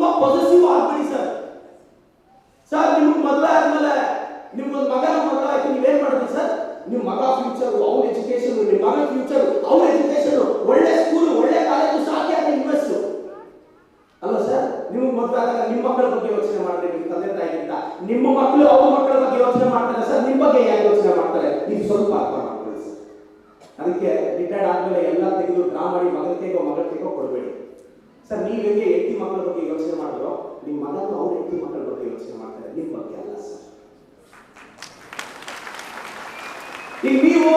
ತುಂಬಾ possessive ಆಗ್ಬಿಡಿ sir. Sir, ನಿಮ್ಗೆ ಮದುವೆ ಆದ್ಮೇಲೆ ನಿಮ್ಗೊಂದು ಮಗನ ಮದುವೆ ಆಯ್ತು, ನೀವೇನ್ ಮಾಡಿದ್ರಿ ಸರ್? ನಿಮ್ಮ ಮಗ ಫ್ಯೂಚರ್ ಅವ್ರ ಎಜುಕೇಶನ್ ನಿಮ್ಮ ಮಗ ಫ್ಯೂಚರ್ ಅವ್ರ ಎಜುಕೇಶನ್ ಒಳ್ಳೆ ಸ್ಕೂಲ್ ಒಳ್ಳೆ ಕಾಲೇಜು ಸಾಕಿ ಆಗ ಇನ್ವೆಸ್ಟ್ ಅಲ್ಲ ಸರ್, ನಿಮ್ಗೆ ಮದುವೆ ಆದಾಗ ನಿಮ್ಮ ಮಕ್ಕಳ ಬಗ್ಗೆ ಯೋಚನೆ ಮಾಡಿದ್ರೆ ನಿಮ್ಮ ತಂದೆ ತಾಯಿಗಿಂತ. ನಿಮ್ಮ ಮಕ್ಕಳು ಅವ್ರ ಮಕ್ಕಳ ಬಗ್ಗೆ ಯೋಚನೆ ಮಾಡ್ತಾರೆ ಸರ್, ನಿಮ್ಮ ಬಗ್ಗೆ ಯೋಚನೆ ಮಾಡ್ತಾರೆ? ನೀವು ಸ್ವಲ್ಪ ಅರ್ಥ ಮಾಡ್ಕೊಳ್ಳಿ ಸರ್. ಅದಕ್ಕೆ ರಿಟೈರ್ಡ್ ಆದ್ಮೇಲೆ ಎಲ್ಲ ತೆಗೆದು ಡ್ರಾ ಮಾಡಿ ಮಗನ ತೆಗೋ ಮಗಳ ಕೈಗೋ ಕೊಡಬೇಡಿ ಸರ್ ನೀವು ಹೆಂಗೆ ಹೆಂಡತಿ ಮಕ್ಕಳ ಬಗ್ಗೆ ಯೋಚನೆ ಮಾಡಿದ್ರು ನಿಮ್ಮ ಮಗನು ಅವ್ರ ಹೆಂಡತಿ ಮಕ್ಕಳ ಬಗ್ಗೆ ಯೋಚನೆ ಮಾಡ್ತಾರೆ. ನಿಮ್ಮ ಬಗ್ಗೆ ಅಲ್ಲ ಸರ್. ಈಗ ನೀವು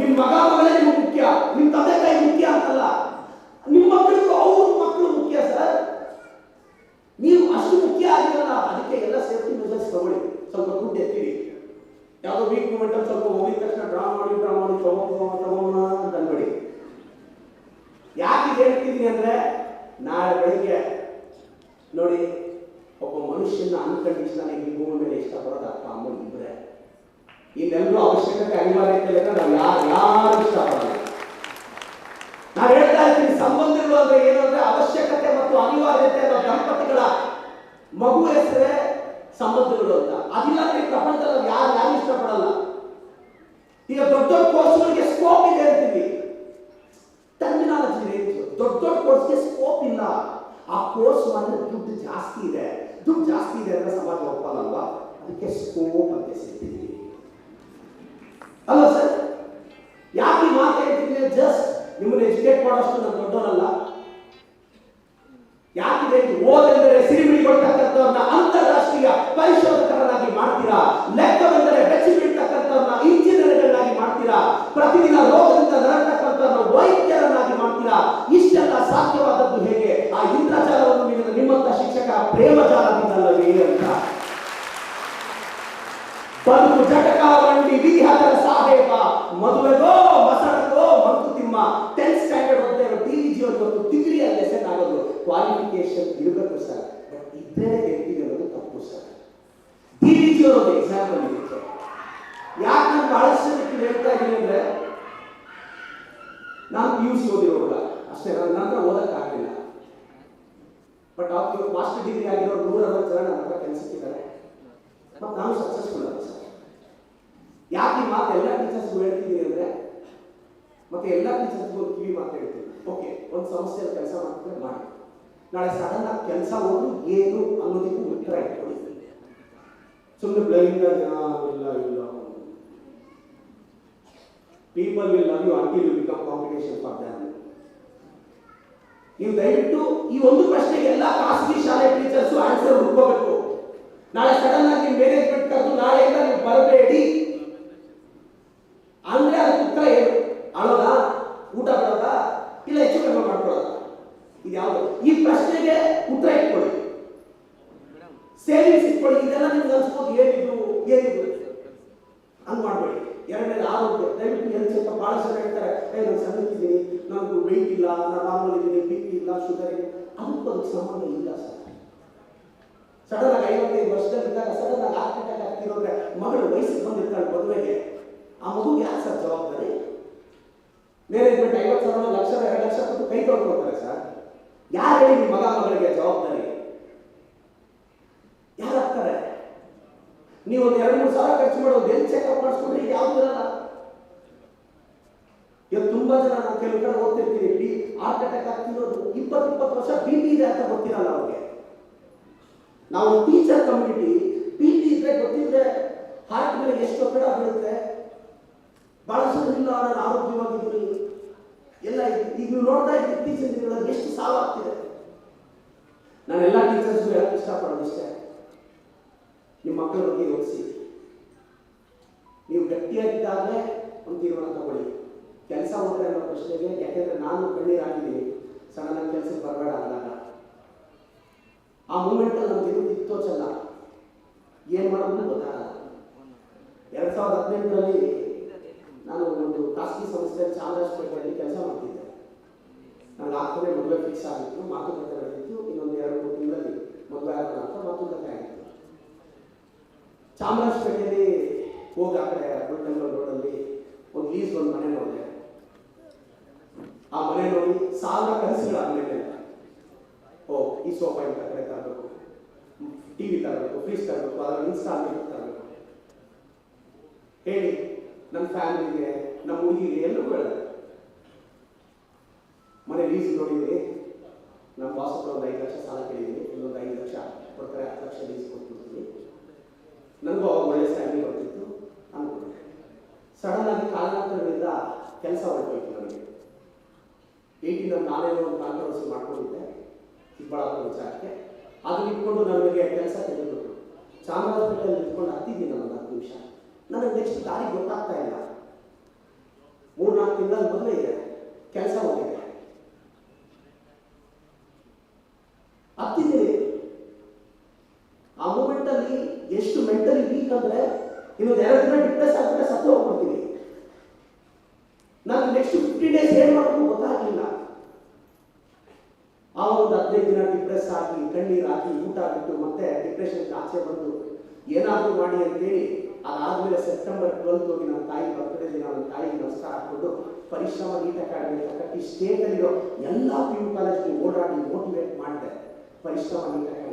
ನಿಮ್ಮ ಮಗ ಮಗಳೇ ನಿಮ್ಗೆ ಮುಖ್ಯ. ನಿಮ್ಮ ತಂದೆ ತಾಯಿ ಮುಖ್ಯ ಅಂತಲ್ಲ. ನಿಮ್ಮ ಮಕ್ಕಳಿಗೂ ಅವ್ರ ಮಕ್ಕಳು ಮುಖ್ಯ ಸರ್. ನೀವು ಅಷ್ಟು ಮುಖ್ಯ ಆಗಿರಲ್ಲ. ಅದಕ್ಕೆ ಎಲ್ಲ ಸೇಫ್ಟಿ ಮೆಸರ್ಸ್ ತಗೊಳ್ಳಿ. ಸ್ವಲ್ಪ ದುಡ್ಡು ಎತ್ತಿರಿ ಯಾವುದೋ ವೀಕ್ ಮೂಮೆಂಟ್ ಸ್ವಲ್ಪ ಹೋಗಿದ ತಕ್ಷಣ ಡ್ರಾ ಮಾಡಿ ಡ್ರಾ ಮಾಡಿ ತಗೊಂಡು ತಗೋಣ ಅಂತ ಅನ್ಬೇಡಿ ಯಾಕೆ ಇದು ಹೇಳ್ತಿದ್ದೀನಿ ಅಂದ್ರೆ ನಾಳೆ ಬೆಳಿಗ್ಗೆ ನೋಡಿ ಒಬ್ಬ ಮನುಷ್ಯನ ಅನ್ಕಂಡೀಷನ್ ಈ ಭೂಮಿ ಮೇಲೆ ಇಷ್ಟಪಡೋದು ಅಪ್ಪ ಅಮ್ಮ ಇಬ್ಬರೇ ಇನ್ನೆಲ್ಲರೂ ಅವಶ್ಯಕತೆ ಅನಿವಾರ್ಯತೆ ಇಲ್ಲ ನಾವು ಯಾರು ಯಾರು ಇಷ್ಟಪಡಲ್ಲ. ನಾವು ಹೇಳ್ತಾ ಇರ್ತೀವಿ, ಸಂಬಂಧಗಳು ಅಂದ್ರೆ ಏನು ಅಂದ್ರೆ ಅವಶ್ಯಕತೆ ಮತ್ತು ಅನಿವಾರ್ಯತೆ ಅನ್ನೋ ದಂಪತಿಗಳ ಮಗು ಹೆಸರೇ ಸಂಬಂಧಗಳು ಅಂತ. ಅದಿಲ್ಲ ಈ ಪ್ರಪಂಚದಲ್ಲಿ ಯಾರು ಯಾರು ಇಷ್ಟಪಡಲ್ಲ. ಈಗ ದೊಡ್ಡ ದೊಡ್ಡ ಕೋರ್ಸ್ಗಳಿಗೆ ಸ್ಕೋಪ್ ಇದೆ ಅಂತೀವಿ. ಟರ್ಮಿನಾಲಜಿ ರೇಂಜ್ ದೊಡ್ಡ ದೊಡ್ಡ ಕೋರ್ಸ್ಗೆ ಸ್ಕೋಪ್ ಇಲ್ಲ. ಆ ಕೋರ್ಸ್ ಮಾಡಿದ್ರೆ ದುಡ್ಡು ಜಾಸ್ತಿ ಇದೆ. ದುಡ್ಡು ಜಾಸ್ತಿ ಇದೆ ಅಂದ್ರೆ ಸಮಾಜ ಅದಕ್ಕೆ ಸ್ಕೋಪ್ ಅಂತ ಅಲ್ಲ ಸರ್, ಯಾಕೆ ಈ ಮಾತು ಜಸ್ಟ್ ನಿಮ್ಮನ್ನ ಎಜುಕೇಟ್ ಮಾಡೋಷ್ಟು ನಾನು ದೊಡ್ಡವರಲ್ಲ ಯಾಕಿದೆ? ಓದೆಂದರೆ ಸಿರಿಮಿಡಿ ಕೊಡ್ತಕ್ಕಂಥವ್ರನ್ನ ಅಂತಾರಾಷ್ಟ್ರೀಯ ಪರಿಶೋಧಕರನ್ನಾಗಿ ಮಾಡ್ತೀರಾ? ಲೆಕ್ಕವೆಂದರೆ ಬೆಚ್ಚಿ ಬೀಳ್ತಕ್ಕಂಥವ್ರನ್ನ ಇಂಜಿನಿಯರ್ಗಳನ್ನಾಗಿ ಮಾಡ್ತೀರಾ? ಪ್ರತಿದಿನ ರೋಗದಿಂದ ನರತಕ್ಕಂಥವ್ರನ್ನ ವೈದ್ಯರನ್ನಾಗಿ ಮಾಡ್ತೀರಾ? ಇಷ್ಟೆಲ್ಲ ಸಾಧ್ಯವಾದದ್ದು ಹೇಗೆ? ಆ ಇಂದ್ರಜಾಲವನ್ನು ನಿಮ್ಮ ನಿಮ್ಮಂತ ಶಿಕ್ಷಕ ಪ್ರೇಮಜಾಲದಿಂದಲ್ಲವೇ ಅಂತ? ಬದುಕು ಜಟಕ ಬಂಡಿ ವಿಧಿಹತರ ಸಾಹೇಬ, ಮದುವೆಗೋ ಮಸಣಗೋ ಮಂಕುತಿಮ್ಮ ಟೆಂತ್ ಸ್ಟ್ಯಾಂಡರ್ಡ್ ಓದ್ತಾ ಇರೋ ಟಿ ವಿ ಜಿ ಅವ್ರು ಇವತ್ತು ಡಿಗ್ರಿ ಅಲ್ಲಿ ಸೆಟ್ ಆಗೋದು. ಕ್ವಾಲಿಫಿಕೇಶನ್ ಇರಬೇಕು ಸರ್ ಬಟ್ ಇದೇ ಗೆಲ್ತೀವಿ ಅನ್ನೋದು ತಪ್ಪು ಸರ್ ಟಿ ವಿ ಜಿ ಅವರು ಎಕ್ಸಾಂಪಲ್ ಇರುತ್ತೆ. ಯಾಕೆ ನಾನು ಬಹಳಷ್ಟು ಹೇಳ್ತಾ ಇದ್ದೀನಿ ಅಂದ್ರೆ, ನಾನು ಪಿ ಯು ಸಿ ಓದಿರೋಲ್ಲ ಅಷ್ಟೇ ನನ್ನ ನಂತರ ಓದಕ್ಕಾಗಲಿಲ್ಲ ಬಟ್ ಅವ್ರು ಮಾಸ್ಟರ್ ಡಿಗ್ರಿ ಆಗಿರೋ ನೂರ ಅರವತ್ತು ಜನ ನನ್ನ ಹತ್ರ ಕೆಲಸಕ್ಕಿದ್ದಾರೆ ಮತ್ತು ನಾನು ಸಕ್ಸಸ್ಫುಲ್ ಆಗುತ್ತೆ ಸರ್ ಯಾಕೆ ಈ ಮಾತು ಎಲ್ಲ ಟೀಚರ್ಸ್ ಹೇಳ್ತಿದ್ದೀರಿ ಅಂದ್ರೆ? ಮತ್ತೆ ಎಲ್ಲ ಟೀಚರ್ಸ್ಗೂ ಒಂದು ಕಿವಿ ಮಾತು ಹೇಳ್ತೀನಿ. ಓಕೆ ಒಂದು ಸಂಸ್ಥೆಯಲ್ಲಿ ಕೆಲಸ ಮಾಡ್ತಿದ್ರೆ ಮಾಡಿ. ನಾಳೆ ಸಡನ್ ಆಗಿ ಕೆಲಸ ಹೋದ್ರು ಏನು ಅನ್ನೋದಕ್ಕೂ ಉತ್ತರ ಇಟ್ಕೊಳ್ಳಿ ಸುಮ್ಮನೆ ಬ್ಲೈಂಡ್ ಇಲ್ಲ ಇಲ್ಲ. People will love you until you become competition for them ನೀವು ದಯವಿಟ್ಟು ಈ ಒಂದು ಪ್ರಶ್ನೆಗೆ ಎಲ್ಲ ಖಾಸಗಿ ಶಾಲೆ ಟೀಚರ್ಸ್ ಆನ್ಸರ್ ಹುಡ್ಕೋಬೇಕು. ನಾಳೆ ಸಡನ್ ಆಗಿ ಮ್ಯಾನೇಜ್ಮೆಂಟ್ ಕರೆದು ನಾಳೆಯಿಂದ ನೀವು ಬರಬೇಡಿ ಅಂದ್ರೆ ಅದಕ್ಕೆ ಉತ್ತರ ಏನು ಅಳೋದಾ ಊಟ ಬಿಡೋದಾ ಇಲ್ಲ ಹೆಚ್ಚು ಕಡಿಮೆ ಮಾಡ್ಕೊಳ್ಳೋದಾ ಇದು ಯಾವುದು ಈ ಪ್ರಶ್ನೆಗೆ ಉತ್ತರ ಇಟ್ಕೊಳ್ಳಿ ಸೇವಿಂಗ್ಸ್ ಇಟ್ಕೊಳ್ಳಿ, ಇದೆಲ್ಲ ನಿಮ್ಗೆ ಅನ್ಸ್ಬೋದು ಏನಿದು ಏನಿದು ಹಂಗೆ ಮಾಡಬೇಡಿ. ಎರಡನೇದು ಆರೋಗ್ಯ. ದಯವಿಟ್ಟು ಹೆಲ್ತ್ ಸ್ವಲ್ಪ ಭಾಳ ಜನ ಹೇಳ್ತಾರೆ. ಏ, ನಾನು ಸಣ್ಣಕ್ಕಿದ್ದೀನಿ ನನಗೆ ವೆಯ್ಟ್ ಇಲ್ಲ, ನಾನು ನಾರ್ಮಲ್ ಇದ್ದೀನಿ ಬಿ ಪಿ ಇಲ್ಲ ಶುಗರ್ ಇಲ್ಲ. ಅದಕ್ಕೂ ಸಂಬಂಧ ಇಲ್ಲ ಸರ್. ಸಡನ್ ಆಗಿ ಐವತ್ತೈದು ವರ್ಷದಲ್ಲಿದ್ದಾಗ ಸಡನ್ ಆಗಿ ಹಾರ್ಟ್ ಅಟ್ಯಾಕ್ ಆಗ್ತಿರೋದ್ರೆ ಮಗಳು ವಯಸ್ಸಿಗೆ ಬಂದಿರ್ತಾಳೆ ಮದುವೆಗೆ. ಆ ಮಗು ಯಾರು ಸರ್ ಜವಾಬ್ದಾರಿ? ಮ್ಯಾನೇಜ್ಮೆಂಟ್ ಐವತ್ತು ಸಾವಿರ ಲಕ್ಷ, ಎರಡು ಲಕ್ಷ ಕೊಟ್ಟು ಕೈ ತೊಳ್ಕೊಳ್ತಾರೆ ಸರ್. ಯಾರು ಹೇಳಿ ಮಗ, ಮಗಳಿಗೆ ಜವಾಬ್ದಾರಿ ಯಾರು ಹಾಕ್ತಾರೆ ನೀವು ಒಂದು ಎರಡು ಮೂರು ಸಾವಿರ ಖರ್ಚು ಮಾಡೋದು ಎಲ್ಲಿ ಚೆಕಪ್ ಮಾಡಿಸ್ಕೊಂಡ್ರೆ ಯಾವ್ದು ಇರಲ್ಲ. ಇವತ್ತು ತುಂಬಾ ಜನ ನಾವು ಕೆಲವು ಕಡೆ ಓದ್ತಿರ್ತೀವಿ ಬಿ ಹಾರ್ಟ್ ಅಟ್ಯಾಕ್ ಆಗ್ತಿರೋದು ಇಪ್ಪತ್ತು ಇಪ್ಪತ್ತು ವರ್ಷ ಬಿ ಪಿ ಇದೆ ಅಂತ ಗೊತ್ತಿರಲ್ಲ ಅವ್ರಿಗೆ. ನಾವು ಟೀಚರ್ ಕಮ್ಯುನಿಟಿ ಬಿ ಪಿ ಇದ್ರೆ ಗೊತ್ತಿದ್ರೆ ಹಾರ್ಟ್ ಮೇಲೆ ಎಷ್ಟು ಒತ್ತಡ ಬೀಳುತ್ತೆ. ಬಳಸೋದ್ರಿಂದ ನಾನು ಆರೋಗ್ಯವಾಗಿದ್ದೀನಿ ಎಲ್ಲ. ಈಗ ನೀವು ನೋಡ್ತಾ ಇದ್ದೀವಿ ಇತ್ತೀಚಿನ ದಿನಗಳಲ್ಲಿ ಎಷ್ಟು ಸಾವಾಗ್ತಿದೆ ನಾನು ಎಲ್ಲ ಟೀಚರ್ಸ್ ಹೇಳಕ್ ಇಷ್ಟಪಡೋದು ಇಷ್ಟೇ. ನಿಮ್ಮ ಮಕ್ಕಳ ಬಗ್ಗೆ ಯೋಚಿಸಿ ನೀವು ಗಟ್ಟಿಯಾಗಿದ್ದಾಗಲೇ ಒಂದು ತೀರ್ಮಾನ ತಗೊಳ್ಳಿ. ಕೆಲಸ ಹೋದ್ರೆ ಅನ್ನೋ ಪ್ರಶ್ನೆಗೆ, ಯಾಕೆಂದ್ರೆ ನಾನು ಕಣ್ಣೀರಾಗಿದ್ದೀನಿ. ಸಣ್ಣ ನನ್ನ ಬರಬೇಡ ಅಂದಾಗ. ಆ ಮೂಮೆಂಟಲ್ಲಿ ನಮ್ಗೆ ಇದು ಇತ್ತೋಚಲ್ಲ ಏನು ಮಾಡೋದು ಗೊತ್ತಾಗಲ್ಲ. ಎರಡ್ ಸಾವಿರದ ಹದಿನೆಂಟರಲ್ಲಿ ನಾನು ಒಂದು ಖಾಸಗಿ ಸಂಸ್ಥೆ ಚಾಮರಾಜಪೇಟೆಯಲ್ಲಿ ಕೆಲಸ ಮಾಡ್ತಿದ್ದೆ. ನನಗೆ ಆಗ್ತದೆ ಮದುವೆ ಫಿಕ್ಸ್ ಆಗಿತ್ತು, ಮಾತುಕತೆ ನಡೆದಿತ್ತು. ಇನ್ನೊಂದು ಎರಡು ಮೂರು ತಿಂಗಳಲ್ಲಿ ಮದುವೆ ಆಗೋಣ ಮಾತುಕತೆ ಆಗಿತ್ತು ಚಾಮರಾಜಪೇಟೆಯಲ್ಲಿ ಹೋಗಿ ಆ ಕಡೆ ಗುಲ್ಟಂಗಲ್ ರೋಡಲ್ಲಿ ಒಂದು ಲೀಸ್ ಒಂದು ಮನೆ ನೋಡಿದೆ ಆ ಮನೆ ನೋಡಿ ಸಾವಿರ ಕನಸುಗಳು ಆ ಮನೆ ಓ, ಈ ಸೋಫಾ ಇಂಥ ಕಡೆ ತರಬೇಕು ಟಿ ವಿ ತರಬೇಕು ಫ್ರಿಜ್ ತರಬೇಕು ಅದರ ಇನ್ಸ್ಟಾಲ್ಮೆಂಟ್ ತರಬೇಕು. ಹೇಳಿ ನಮ್ಮ ಫ್ಯಾಮಿಲಿಗೆ ನಮ್ಮ ಹುಡುಗಿಗೆ ಎಲ್ಲರೂ ಹೇಳಿದೆ. ಮನೆ ಲೀಸ್ ನೋಡಿದ್ದೀನಿ ನಮ್ಮ ಹತ್ರ ಒಂದು ಐದು ಲಕ್ಷ ಸಾಲ ಕೇಳಿದ್ದೀನಿ ಇನ್ನೊಂದು ಐದು ಲಕ್ಷ ಕೊಡ್ತಾರೆ, ಹತ್ತು ಲಕ್ಷ ಲೀಸ್ ಕೊಟ್ಬಿಡ್ತೀನಿ ನನಗೂ ಅವಾಗ ಒಳ್ಳೆ ಸ್ಯಾಲ್ರಿ ಬರ್ತಿತ್ತು ಅನ್ಕೊಂಡೆ. ಸಡನ್ ಆಗಿ ಕಾಲಾಂತರದಿಂದ ಕೆಲಸ ಹೊರಟೋಯ್ತು ನನಗೆ. ಏಯ್ಟೀನ್ ನಾನೇನೋ ಒಂದು ಕಾಂಟ್ರವರ್ಸಿ ಮಾಡ್ಕೊಂಡಿದ್ದೆ. ಚಿಕ್ಕಬಳ್ಳಾಪುರ ವಿಚಾರಕ್ಕೆ. ಅದನ್ನ ಇಟ್ಕೊಂಡು ನನಗೆ ಕೆಲಸ ತೆಗೆದುಬಿಟ್ರು. ಚಾಮರಾಜಪೇಟೆಯಲ್ಲಿ ಇಟ್ಕೊಂಡು ಹತ್ತಿದ್ದೀನಿ ನಾನು ಹತ್ತು ನಿಮಿಷ. ನನಗೆ ನೆಕ್ಸ್ಟ್ ದಾರಿ ಗೊತ್ತಾಗ್ತಾ ಇಲ್ಲ. ಮೂರು ನಾಲ್ಕು ತಿಂಗಳ ಮೊದಲೇ ಇದೆ. ಕೆಲಸ ಹೋಗಿದೆ ಹತ್ತಿದ್ದೀನಿ ಆ ಮೂಮೆಂಟ್ ಅಲ್ಲಿ ಎಷ್ಟು ಮೆಂಟಲಿ ವೀಕ್ ಅಂದ್ರೆ ಇನ್ನೊಂದು ಎರಡು ದಿನ ಡಿಪ್ರೆಸ್ ಆಗ್ಬಿಟ್ಟು ಸತ್ತು ಹೋಗ್ಬಿಡ್ತೀವಿ. ನಾನು ನೆಕ್ಸ್ಟ್ ಫಿಫ್ಟಿ ಡೇಸ್ ಏನ್ ಮಾಡಬೇಕು ಗೊತ್ತಾಗ್ಲಿಲ್ಲ. ಆ ಒಂದು ಹದಿನೈದು ದಿನ ಡಿಪ್ರೆಸ್ ಆಗಿ ಕಣ್ಣೀರು ಹಾಕಿ ಊಟ ಬಿಟ್ಟು ಮತ್ತೆ ಡಿಪ್ರೆಷನ್ ಆಚೆ ಬಂದು ಏನಾದರೂ ಮಾಡಿ ಅಂತೇಳಿ, ಅದಾದ್ಮೇಲೆ ಸೆಪ್ಟೆಂಬರ್ ಟ್ವೆಲ್ತ್ ಹೋಗಿ ನನ್ನ ತಾಯಿ ಬರ್ತ್ಡೇ ದಿನ ನಮ್ಮ ತಾಯಿ ನಮಸ್ಕಾರ ಹಾಕೊಂಡು ಪರಿಶ್ರಮ ನೀಟ್ ಅಕಾಡೆಮಿ ಅಂತ ಕಟ್ಟಿ ಸ್ಟೇಟಲ್ಲಿರೋ ಎಲ್ಲ ಪಿ ಯು ಕಾಲೇಜ್ಗೆ ಓಡಾಡಿ ಮೋಟಿವೇಟ್ ಮಾಡಿದೆ. ಪರಿಶ್ರಮ ನೀಟ್ ಅಕಾಡೆಮಿ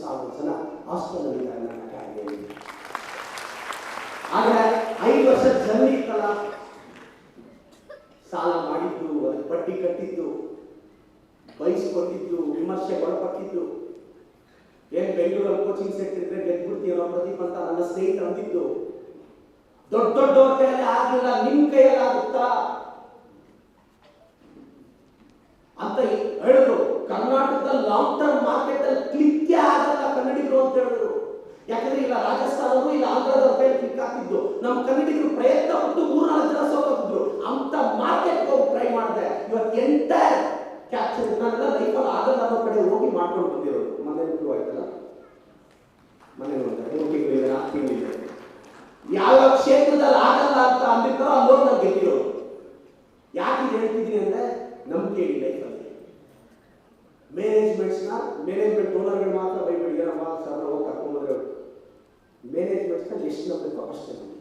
ಸಾವಿರ ಜನ ಆದ್ರೆ ಐದು ವರ್ಷ ಜರ್ನಿ ಇತ್ತಲ್ಲ. ಸಾಲ ಮಾಡಿದ್ದು, ಅದಕ್ಕೆ ಬಡ್ಡಿ ಕಟ್ಟಿದ್ದು ವಿಮರ್ಶೆ ಒಳಪಟ್ಟಿದ್ದು. ಏನ್ ಬೆಂಗಳೂರಲ್ಲಿ ಕೋಚಿಂಗ್ ಸೆಂಟರ್ ಇದ್ರೆ ಗೆದ್ಬಿಡ್ತೀರೋ ಅಂತ ನನ್ನ ಸ್ನೇಹಿತರು ಅಂದಿದ್ದು. ದೊಡ್ಡ ದೊಡ್ಡವ್ರ ನಿಮ್ ಕೈಯಲ್ಲಿ ಆಗುತ್ತಾ? ಅಂತ ಹೇಳಿದ್ರು. ಕರ್ನಾಟಕದ ಲಾಂಗ್ ಟರ್ಮ್ ಮಾರ್ಕೆಟ್ ಅಲ್ಲಿ ಕ್ಲಿಕ್ಕೇ ಆಗಲ್ಲ ಕನ್ನಡಿಗರು ಅಂತ ಹೇಳಿದ್ರು. ಯಾಕಂದ್ರೆ ಇಲ್ಲ ರಾಜಸ್ಥಾನವರು ಇಲ್ಲ ಆಂಧ್ರದವ್ರ ಕೈ ಕ್ಲಿಕ್ ಆಗ್ತಿದ್ದು ನಮ್ಮ ಕನ್ನಡಿಗರು ಪ್ರಯತ್ನ ಪಟ್ಟು ಮೂರ್ನಾಲ್ಕು ಜನ ಸೋತಿದ್ರು ಅಂತ ಮಾರ್ಕೆಟ್ ಹೋಗಿ ಟ್ರೈ ಮಾಡಿದೆ. ಇವತ್ತು ಎಂಟೈರ್ ಕ್ಯಾಪ್ಚರ್ ನನ್ನ ಲೈಫಲ್ಲಿ ಆಗಲ್ಲ ಅನ್ನೋ ಕಡೆ ಹೋಗಿ ಮಾಡ್ಕೊಂಡು ಬಂದಿರೋದು. ಮನೆ ಇಂಪ್ರೂವ್ ಆಯ್ತಲ್ಲ? ಮನೆ ಒಂದು ಯಾವ ತಿಂಗಳಿದೆ ಕ್ಷೇತ್ರದಲ್ಲಿ ಆಗಲ್ಲ ಅಂತ ಅಂದಿರ್ತಾರೋ ಅಲ್ಲೋಗಿ ನಾನು ಗೆದ್ದಿರೋದು ಯಾಕೆ ಹೇಳ್ತಿದ್ದೀನಿ ಅಂದ್ರೆ ನಂಬಿಕೆ ಇದೆ ಲೈಫಲ್ಲಿ ಮ್ಯಾನೇಜ್ಮೆಂಟ್ಸ್ನ ಮ್ಯಾನೇಜ್ಮೆಂಟ್ ಓನರ್ಗಳು ಮಾತ್ರ ಬೈಬೇಡಿ ಏನಪ್ಪ ಸರ್ ಹೋಗಿ ಕರ್ಕೊಂಡ್ಬಂದ್ರೆ ಮ್ಯಾನೇಜ್ಮೆಂಟ್ಸ್ನ ಎಷ್ಟು ನಂಬಬೇಕು ಅಷ್ಟೇ ನಂಬಿ